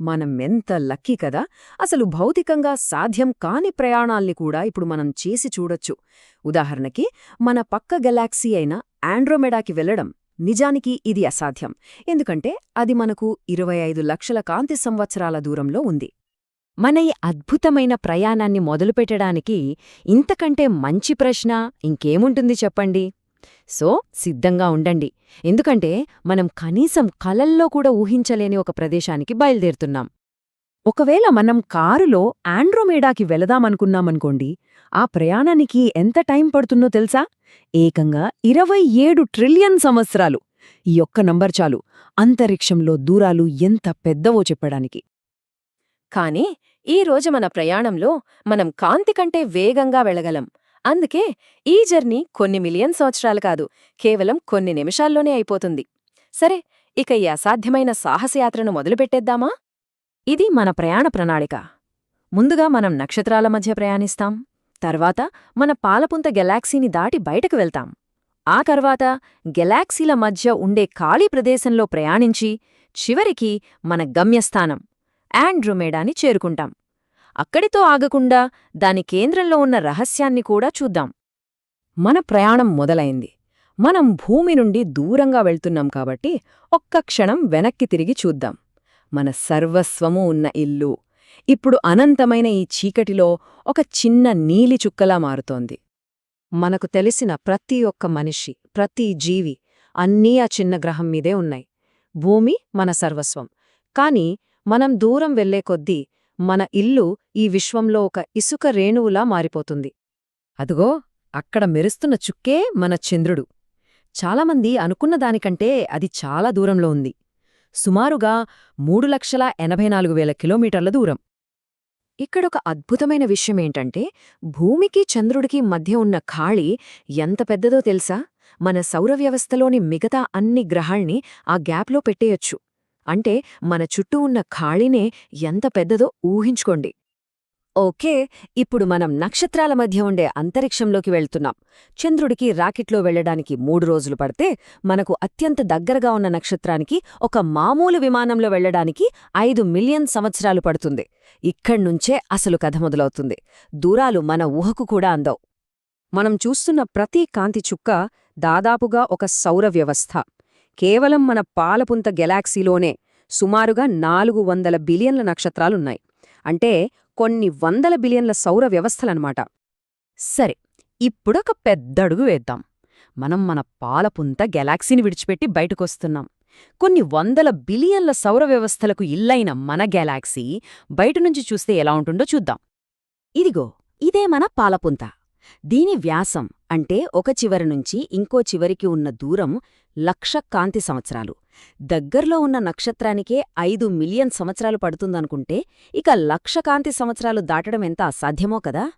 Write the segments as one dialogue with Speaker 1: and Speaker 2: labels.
Speaker 1: మనం ఎంత లక్కీ కదా! అసలు భౌతికంగా సాధ్యం కాని ప్రయాణాల్ని కూడా ఇప్పుడు మనం చేసి చూడొచ్చు. ఉదాహరణకి మన పక్క గెలాక్సీ అయిన ఆండ్రోమెడాకి వెళ్ళడం నిజానికి ఇది అసాధ్యం. ఎందుకంటే అది మనకు ఇరవై ఐదు లక్షల కాంతి సంవత్సరాల దూరంలో ఉంది. మన ఈ అద్భుతమైన ప్రయాణాన్ని మొదలుపెట్టడానికి ఇంతకంటే మంచి ప్రశ్న ఇంకేముంటుంది చెప్పండి? సో సిద్ధంగా ఉండండి. ఎందుకంటే మనం కనీసం కలల్లో కూడా ఊహించలేని ఒక ప్రదేశానికి బయలుదేరుతున్నాం. ఒకవేళ మనం కారులో ఆండ్రోమేడాకి వెళదామనుకున్నామనుకోండి ఆ ప్రయాణానికి ఎంత టైం పడుతుందో తెలుసా? ఏకంగా ఇరవై ఏడు ట్రిలియన్ సంవత్సరాలు. ఈ ఒక్క నంబర్ చాలు. అంతరిక్షంలో దూరాలు ఎంత పెద్దవో చెప్పడానికి.
Speaker 2: కానీ ఈ రోజు మన ప్రయాణంలో మనం కాంతి కంటే వేగంగా వెళ్ళగలం. అందుకే ఈ జర్నీ కొన్ని మిలియన్ సంవత్సరాలు కాదు కేవలం కొన్ని నిమిషాల్లోనే అయిపోతుంది. సరే ఇక ఈ అసాధ్యమైన సాహసయాత్రను మొదలుపెట్టేద్దామా?
Speaker 1: ఇది మన ప్రయాణ ప్రణాళిక. ముందుగా మనం నక్షత్రాల మధ్య ప్రయాణిస్తాం తర్వాత మన పాలపుంత గెలాక్సీని దాటి బయటకు వెళ్తాం. ఆ తర్వాత గెలాక్సీల మధ్య ఉండే ఖాళీ ప్రదేశంలో ప్రయాణించి చివరికి మన గమ్యస్థానం ఆండ్రోమేడాని చేరుకుంటాం. అక్కడితో ఆగకుండా దాని కేంద్రంలో ఉన్న రహస్యాన్ని కూడా చూద్దాం. మన ప్రయాణం మొదలైంది. మనం భూమి నుండి దూరంగా వెళ్తున్నాం కాబట్టి ఒక్క క్షణం వెనక్కి తిరిగి చూద్దాం. మన సర్వస్వము ఉన్న ఇల్లు. ఇప్పుడు అనంతమైన ఈ చీకటిలో ఒక చిన్న నీలి చుక్కలా మారుతోంది. మనకు తెలిసిన ప్రతి ఒక్క మనిషి ప్రతి జీవి అన్నీ ఆ చిన్న గ్రహం మీదే ఉన్నాయి. భూమి మన సర్వస్వం. కాని మనం దూరం వెళ్ళే కొద్దీ మన ఇల్లు ఈ విశ్వంలో ఒక ఇసుక రేణువులా మారిపోతుంది. అదుగో అక్కడ మెరుస్తున్న చుక్కే మన చంద్రుడు. చాలామంది అనుకున్న దానికంటే అది చాలా దూరంలో ఉంది. సుమారుగా మూడు లక్షల ఎనభై నాలుగు వేల కిలోమీటర్ల దూరం. ఇక్కడొక అద్భుతమైన విషయమేంటంటే భూమికి చంద్రుడికి మధ్య ఉన్న ఖాళీ ఎంత పెద్దదో తెలుసా? మన సౌరవ్యవస్థలోని మిగతా అన్ని గ్రహాల్ని ఆ గ్యాప్లో పెట్టేయొచ్చు. అంటే మన చుట్టూ ఉన్న ఖాళీనే ఎంత పెద్దదో ఊహించుకోండి. ఓకే ఇప్పుడు మనం నక్షత్రాల మధ్య ఉండే అంతరిక్షంలోకి వెళ్తున్నాం. చంద్రుడికి రాకెట్లో వెళ్ళడానికి మూడు రోజులు పడితే మనకు అత్యంత దగ్గరగా ఉన్న నక్షత్రానికి ఒక మామూలు విమానంలో వెళ్ళడానికి ఐదు మిలియన్ సంవత్సరాలు పడుతుంది. ఇక్కడ్నుంచే అసలు కథ మొదలవుతుంది. దూరాలు మన ఊహకు కూడా అందవు. మనం చూస్తున్న ప్రతి కాంతి చుక్క దాదాపుగా ఒక సౌర వ్యవస్థ. కేవలం మన పాలపుంత గెలాక్సీలోనే సుమారుగా నాలుగు వందల బిలియన్ల నక్షత్రాలున్నాయి. అంటే కొన్ని వందల బిలియన్ల సౌర వ్యవస్థలన్నమాట. సరే ఇప్పుడొక పెద్దడుగు వేద్దాం. మనం మన పాలపుంత గెలాక్సీని విడిచిపెట్టి బయటకొస్తున్నాం. కొన్ని వందల బిలియన్ల సౌర వ్యవస్థలకు ఇల్లైన మన గెలాక్సీ బయటనుంచి చూస్తే ఎలా ఉంటుందో చూద్దాం. ఇదిగో ఇదే మన పాలపుంత. దీని వ్యాసం అంటే ఒక చివరి నుంచి ఇంకో చివరికి ఉన్న దూరం లక్ష కాంతి సంవత్సరాలు. దగ్గర్లో ఉన్న నక్షత్రానికే ఐదు మిలియన్ సంవత్సరాలు పడుతుందనుకుంటే ఇక లక్ష కాంతి సంవత్సరాలు దాటడం ఎంత అసాధ్యమో కదా?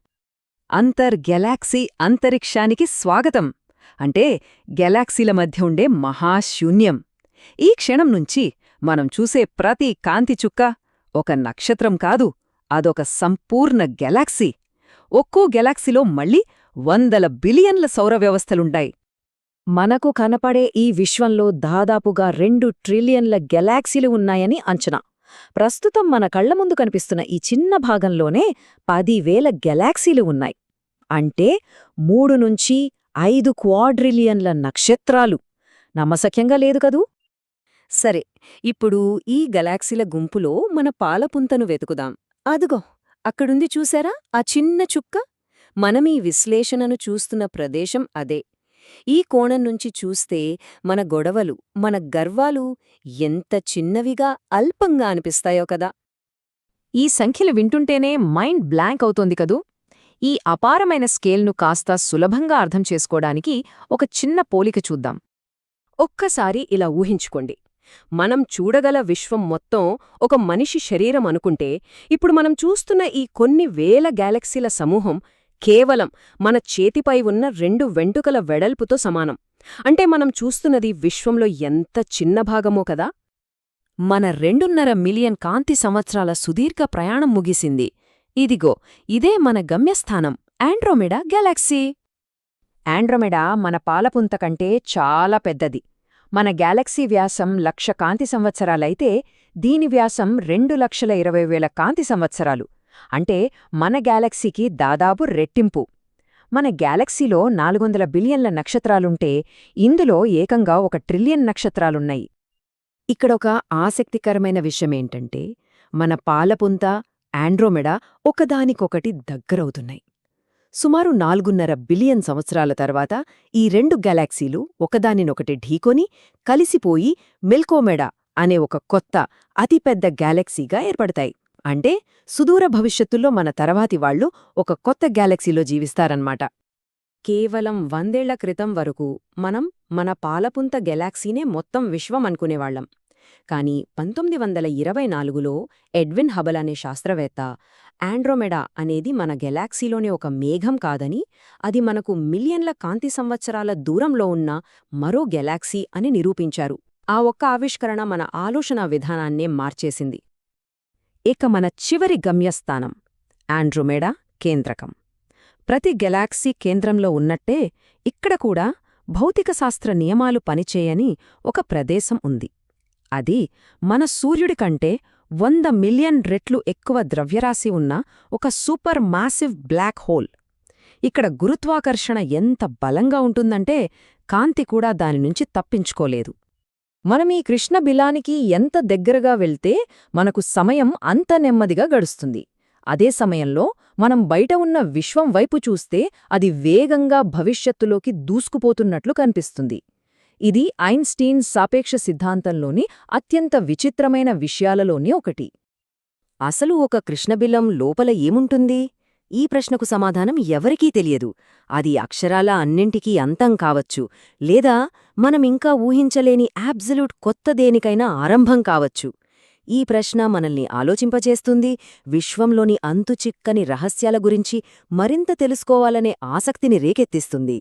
Speaker 1: అంతర్ గెలాక్సీ అంతరిక్షానికి స్వాగతం. అంటే గెలాక్సీల మధ్య ఉండే మహాశూన్యం. ఈ క్షణం నుంచి మనం చూసే ప్రతి కాంతి చుక్క ఒక నక్షత్రం కాదు అదొక సంపూర్ణ గెలాక్సీ. ఒక్కో గెలాక్సీలో మళ్ళీ వందల బిలియన్ల సౌర వ్యవస్థలుంటాయి మనకు కనపడే ఈ విశ్వంలో దాదాపుగా రెండు ట్రిలియన్ల గెలాక్సీలు ఉన్నాయని అంచనా. ప్రస్తుతం మన కళ్ళ ముందు కనిపిస్తున్న ఈ చిన్న భాగంలోనే పదివేల గెలాక్సీలు ఉన్నాయి. అంటే మూడు నుంచి ఐదు క్వాడ్రిలియన్ల నక్షత్రాలు. నమ్మసఖ్యంగా లేదు కదూ? సరే ఇప్పుడు ఈ గెలాక్సీల గుంపులో మన పాలపుంతను వెతుకుదాం. అదుగో. అక్కడుంది చూశారా ఆ చిన్న చుక్క? మనమీ విశ్లేషణను చూస్తున్న ప్రదేశం అదే. ఈ కోణం నుంచి చూస్తే మన గొడవలు మన గర్వాలు ఎంత చిన్నవిగా అల్పంగా అనిపిస్తాయో కదా! ఈ సంఖ్యలు వింటుంటేనే మైండ్ బ్లాంక్ అవుతోంది కదూ! ఈ అపారమైన స్కేల్ను కాస్త సులభంగా అర్థం చేసుకోడానికి ఒక చిన్న పోలిక చూద్దాం. ఒక్కసారి ఇలా ఊహించుకోండి. మనం చూడగల విశ్వం మొత్తం ఒక మనిషి శరీరం అనుకుంటే ఇప్పుడు మనం చూస్తున్న ఈ కొన్ని వేల గ్యాలక్సీల సమూహం కేవలం మన చేతిపై ఉన్న రెండు వెంటుకల వెడల్పుతో సమానం. అంటే మనం చూస్తున్నది విశ్వంలో ఎంత చిన్న భాగమో కదా? మన రెండున్నర మిలియన్ కాంతి సంవత్సరాల సుదీర్ఘ ప్రయాణం ముగిసింది. ఇదిగో ఇదే మన గమ్యస్థానం ఆండ్రోమెడా గెలాక్సీ ఆండ్రోమెడా మన పాలపుంత కంటే చాలా పెద్దది.
Speaker 3: మన గ్యాలక్సీ వ్యాసం లక్ష కాంతి సంవత్సరాలైతే దీని వ్యాసం రెండు లక్షల ఇరవై వేల కాంతి సంవత్సరాలు. అంటే మన గ్యాలక్సీకి దాదాపు రెట్టింపు. మన గ్యాలక్సీలో నాలుగొందల బిలియన్ల నక్షత్రాలుంటే ఇందులో ఏకంగా ఒక ట్రిలియన్ నక్షత్రాలున్నాయి.
Speaker 2: ఇక్కడొక ఆసక్తికరమైన విషయమేంటంటే మన పాలపుంత ఆండ్రోమెడా ఒకదానికొకటి దగ్గరవుతున్నాయి. సుమారు నాలుగున్నర బిలియన్ సంవత్సరాల తర్వాత ఈ రెండు గెలాక్సీలు ఒకదానినొకటి ఢీకొని కలిసిపోయి మిల్కోమెడా అనే ఒక కొత్త అతిపెద్ద గ్యాలక్సీగా ఏర్పడతాయి. అంటే సుదూర భవిష్యత్తులో మన తర్వాతి వాళ్ళు ఒక కొత్త గ్యాలక్సీలో జీవిస్తారన్నమాట. కేవలం వందేళ్ళ క్రితం వరకు మనం మన పాలపుంత గెలాక్సీనే మొత్తం విశ్వం అనుకునేవాళ్ళం కాని పంతొమ్మిది వందల ఇరవై నాలుగులో ఎడ్విన్ హబల్ అనే శాస్త్రవేత్త ఆండ్రోమెడా అనేది మన గెలాక్సీలోని ఒక మేఘం కాదని అది మనకు మిలియన్ల కాంతి సంవత్సరాల దూరంలో ఉన్న మరో గెలాక్సీ అని నిరూపించారు. ఆ ఒక్క ఆవిష్కరణ మన ఆలోచనా విధానాన్నే మార్చేసింది. ఇక మన చివరి గమ్యస్థానం ఆండ్రోమెడా కేంద్రకం. ప్రతి గెలాక్సీ కేంద్రంలో ఉన్నట్టే ఇక్కడ కూడా భౌతికశాస్త్ర నియమాలు పనిచేయని ఒక ప్రదేశం ఉంది. అది మన సూర్యుడి కంటే వంద మిలియన్ రెట్లు ఎక్కువ ద్రవ్యరాశి ఉన్న ఒక సూపర్ మాసివ్ బ్లాక్ హోల్. ఇక్కడ గురుత్వాకర్షణ ఎంత బలంగా ఉంటుందంటే కాంతి కూడా దాని నుంచి తప్పించుకోలేదు. మనం ఈ కృష్ణ బిలానికి ఎంత దగ్గరగా వెళ్తే మనకు సమయం అంత నెమ్మదిగా గడుస్తుంది. అదే సమయంలో మనం బయట ఉన్న విశ్వం వైపు చూస్తే అది వేగంగా భవిష్యత్తులోకి దూసుకుపోతున్నట్లు కనిపిస్తుంది. ఇది ఐన్స్టీన్ సాపేక్ష సిద్ధాంతంలోని అత్యంత విచిత్రమైన విషయాలలోని ఒకటి. అసలు ఒక కృష్ణబిల్లం లోపల ఏముంటుంది? ఈ ప్రశ్నకు సమాధానం ఎవరికీ తెలియదు. అది అక్షరాల అన్నింటికీ అంతం కావచ్చు లేదా మనమింకా ఊహించలేని యాబ్జల్యూట్ కొత్త దేనికైనా ఆరంభం కావచ్చు. ఈ ప్రశ్న మనల్ని ఆలోచింపచేస్తుంది విశ్వంలోని అంతుచిక్కని రహస్యాల గురించి మరింత తెలుసుకోవాలనే ఆసక్తిని రేకెత్తిస్తుంది.